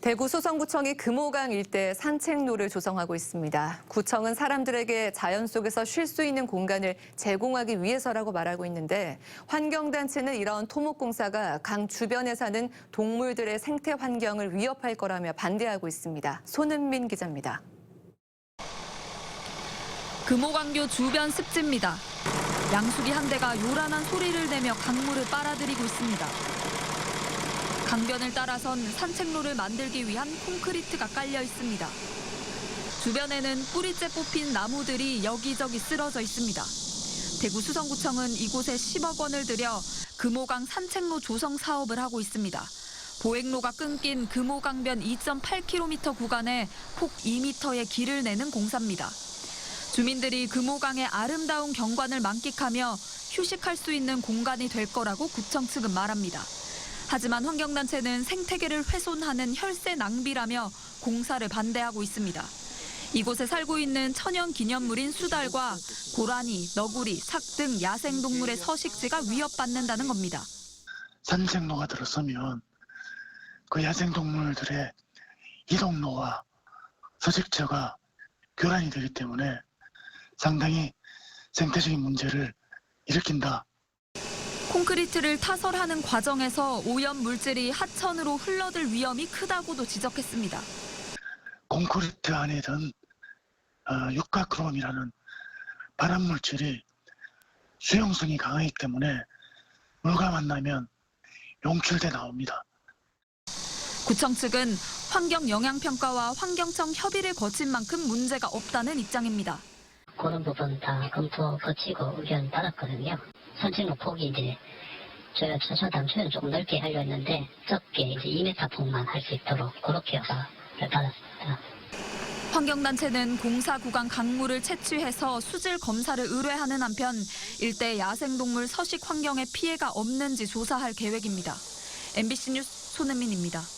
대구 소성구청이 금호강 일대 산책로를 조성하고 있습니다. 구청은 사람들에게 자연 속에서 쉴 수 있는 공간을 제공하기 위해서라고 말하고 있는데 환경단체는 이런 토목공사가 강 주변에 사는 동물들의 생태 환경을 위협할 거라며 반대하고 있습니다. 손은민 기자입니다. 금호강교 주변 습지입니다. 양수기 한 대가 요란한 소리를 내며 강물을 빨아들이고 있습니다. 강변을 따라선 산책로를 만들기 위한 콘크리트가 깔려 있습니다. 주변에는 뿌리째 뽑힌 나무들이 여기저기 쓰러져 있습니다. 대구 수성구청은 이곳에 10억 원을 들여 금호강 산책로 조성 사업을 하고 있습니다. 보행로가 끊긴 금호강변 2.8km 구간에 폭 2m의 길을 내는 공사입니다. 주민들이 금호강의 아름다운 경관을 만끽하며 휴식할 수 있는 공간이 될 거라고 구청 측은 말합니다. 하지만 환경단체는 생태계를 훼손하는 혈세 낭비라며 공사를 반대하고 있습니다. 이곳에 살고 있는 천연 기념물인 수달과 고라니, 너구리, 삭 등 야생동물의 서식지가 위협받는다는 겁니다. 산책로가 들어서면 그 야생동물들의 이동로와 서식처가 교란이 되기 때문에 상당히 생태적인 문제를 일으킨다. 콘크리트를 타설하는 과정에서 오염 물질이 하천으로 흘러들 위험이 크다고도 지적했습니다. 콘크리트 안에 든 어, 육가크롬이라는 발암 물질이 수용성이 강하기 때문에 물과 만나면 용출돼 나옵니다. 구청 측은 환경 영향 평가와 환경청 협의를 거친 만큼 문제가 없다는 입장입니다. 그런 부분 다 검토 거치고 의견 받았거든요. 산책로 폭이 이제 저희가 차차 당초에는 조금 넓게 하려 했는데 적게 이제 2m 폭만 할 수 있도록 그렇게 허가를 받았습니다. 환경단체는 공사 구간 강물을 채취해서 수질 검사를 의뢰하는 한편 일대 야생동물 서식 환경에 피해가 없는지 조사할 계획입니다. MBC 뉴스 손은민입니다.